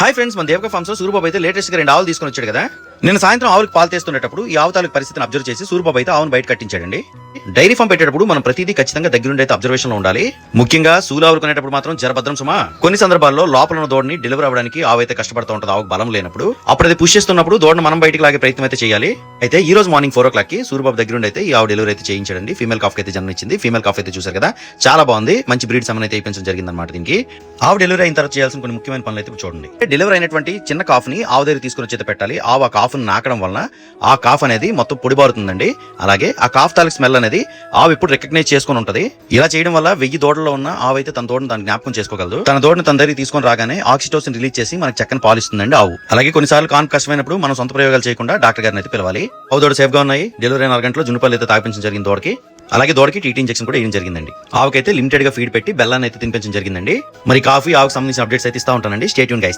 Hi friends మన దేవక ఫార్మ్స్లో సూర్యబాబు అయితే లేటెస్ట్గా రెండు ఆవులు తీసుకుని వచ్చాడు కదా. నేను సాయంత్రం ఆవులకు పాలు తీస్తున్నప్పుడు ఈ ఆవుతాలకు పరిస్థితిని అబ్జర్వ్ చేసి సూర్యబాబు అయితే ఆవును బయట కట్టించాడండి. డైరీ ఫామ్ పెట్టేటప్పుడు మనం ప్రతిదీ ఖచ్చితంగా దగ్గరుండి అయితే అబ్జర్వేషన్లో ఉండాలి. ముఖ్యంగా సూలావులు కొనేటప్పుడు మాత్రం జరభద్రం సుమా. కొన్ని సందర్భాల్లో లోపల ఉన్న దూడని డెలివరీ అవ్వడానికి ఆవు అయితే కష్టపడుతూ ఉంటుంది ఆవుకు బలం లేనప్పుడు. అప్పుడు అది పుష్ చేస్తున్నప్పుడు దూడను మనం బయటికి లాగే ప్రయత్నం అయితే చేయాలి. అయితే ఈ రోజు మార్నింగ్ ఫోర్ ఓ క్లాక్కి సూర్యబాబు దగ్గరుండి అయితే ఈ ఆవు డెలివరీ అయితే చేయించండి ఫీమేల్ కాఫ్ అయితే జన్మించింది ఫీమేల్ కాఫ్ అయితే చూసారు కదా చాలా బాగుంది. మంచి బ్రీడ్ సమన్ అయితే ఇప్పించడం జరిగింది అనమాట దీనికి. ఆవు డెలివరీ అయిన తర్వాత చేయాల్సిన కొన్ని ముఖ్యమైన పనులు అయితే చూడండి. డెలివరీ అయినటువంటి చిన్న కాఫ్ని ఆవు దగ్గర తీసుకుని చేత పెట్టాలి. ఆవు ఆ కాఫ్ నాకడం వలన ఆ కాఫ్ అనేది మొత్తం పొడిబారుతుందండి అలాగే ఆ కాఫ్ తాలూకు స్మెల్ అనేది ఆవు ఎప్పుడు రికగ్నైజ్ చేసుకుని ఉంటది. ఇలా చేయడం వల్ల వెయ్యి దోడలో ఉన్న ఆవు అయితే తన దూడను తన జ్ఞాపకం చేసుకోగలదు. తన దోడని తన దగ్గర తీసుకొని రాగానే ఆక్సిటోసిన్ రిలీజ్ చేసి మనకి చక్కని పాలిస్తుందండి ఆవు. అలాగే కొన్నిసార్లు కాన్ కష్టమైనప్పుడు మనం సొంత ప్రయోగాలు చేయకుండా డాక్టర్ గారిని అయితే పిలవాలి. ఆవు దూడ సేఫ్గా ఉన్నాయి. డెలివరీ అయిన గంటలో జునుపల్లి అయితే తాపించడం జరిగింది దూడకి. అలాగే దూడకి టీటీ ఇంజెక్షన్ కూడా వేయడం జరిగిందండి. ఆవుకైతే లిమిటెడ్గా ఫీడ్ పెట్టి బెల్లాన్ని అయితే తినిపించడం జరిగిందండి. మరి కాఫీ ఆవుకు సంబంధించిన అప్డేట్స్ అయితే ఇస్తా ఉంటానండి. Stay tune guys